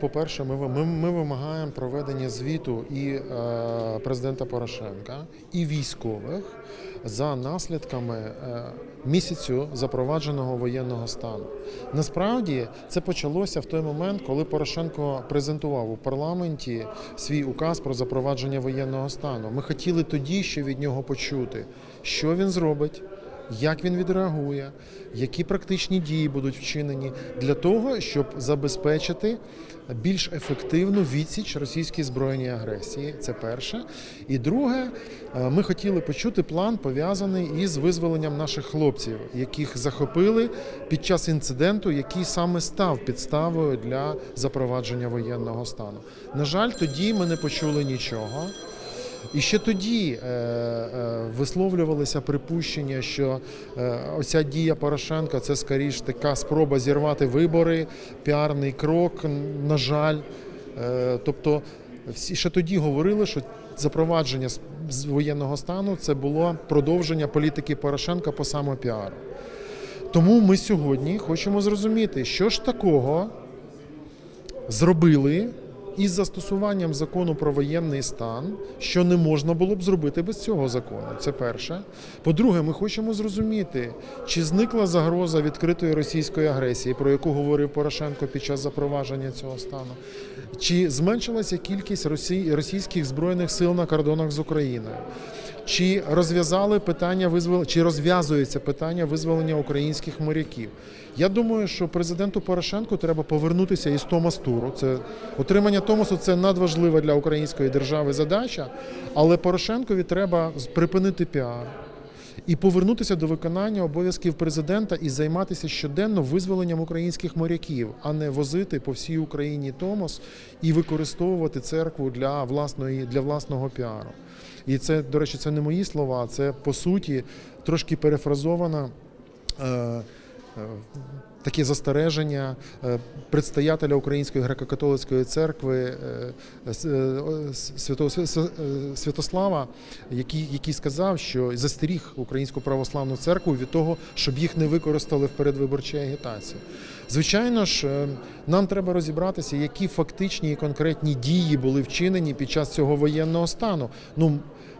По-перше, ми, ми, ми вимагаємо проведення звіту і е, президента Порошенка, і військових за наслідками е, місяцю запровадженого воєнного стану. Насправді це почалося в той момент, коли Порошенко презентував у парламенті свій указ про запровадження воєнного стану. Ми хотіли тоді ще від нього почути, що він зробить. Як він відреагує, які практичні дії будуть вчинені для того, щоб забезпечити більш ефективну відсіч російській збройній агресії? Це перше. І друге, е, ми хотіли почути план пов'язаний із визволенням наших хлопців, яких захопили під час інциденту, який саме став підставою для запровадження воєнного стану. На жаль, тоді ми не почули нічого. І ще тоді е, е, висловлювалися припущення, що е, оця дія Порошенка це скоріш така спроба зірвати вибори, піарний крок, на жаль. Тобто, всі ще тоді говорили, що запровадження з воєнного стану це було продовження політики Порошенка по самопіару. Тому ми сьогодні хочемо зрозуміти, що ж такого зробили із застосуванням закону про воєнний стан, що не можна було б зробити без цього закону. Це перше. По-друге, ми хочемо зрозуміти, чи зникла загроза відкритої російської агресії, про яку говорив Порошенко під час запровадження цього стану, чи зменшилася кількість російських збройних сил на кордонах з Україною. Чи розв'язали питання визвол... чи розв'язується питання визволення українських моряків? Я думаю, що президенту Порошенку треба повернутися із Томас-туру. Це отримання Томасу це надважлива для української держави задача, але Порошенкові треба припинити піар і повернутися до виконання обов'язків президента і займатися щоденно визволенням українських моряків, а не возити по всій Україні Томос і використовувати церкву для власної для власного піару. І це, до речі, це не мої слова, це по суті трошки перефразована. Е, е, Такі застереження е, предстоятеля Української греко-католицької церкви е, е, Святослава, який, який сказав, що застеріг Українську православну церкву від того, щоб їх не використали в передвиборчій агітації. Звичайно ж, нам треба розібратися, які фактичні і конкретні дії були вчинені під час цього воєнного стану. Ну,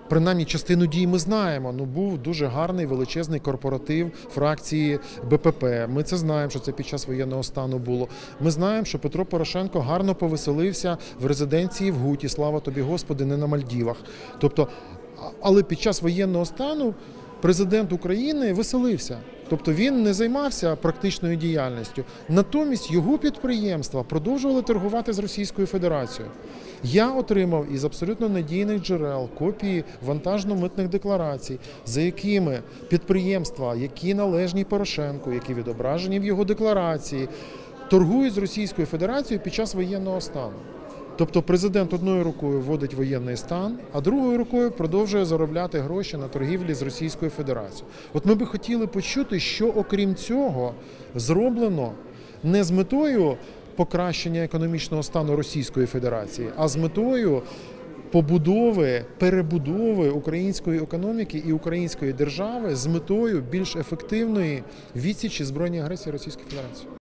Принаймні, частину дій ми знаємо. Ну був дуже гарний величезний корпоратив фракції БПП. Ми це знаємо, що це під час воєнного стану було. Ми знаємо, що Петро Порошенко гарно повеселився в резиденції в Гуті. Слава тобі, Господи, не на Мальдівах. Тобто, але під час воєнного стану президент України веселився. Тобто він не займався практичною діяльністю. Натомість його підприємства продовжували торгувати з Російською Федерацією. Я отримав із абсолютно надійних джерел копії вантажно-митних декларацій, за якими підприємства, які належні Порошенку, які відображені в його декларації, торгують з Російською Федерацією під час воєнного стану. Тобто президент одною рукою вводить воєнний стан, а другою рукою продовжує заробляти гроші на торгівлі з Російською Федерацією. От ми би хотіли почути, що окрім цього зроблено не з метою покращення економічного стану Російської Федерації, а з метою побудови, перебудови української економіки і української держави з метою більш ефективної відсічі збройної агресії Російської Федерації.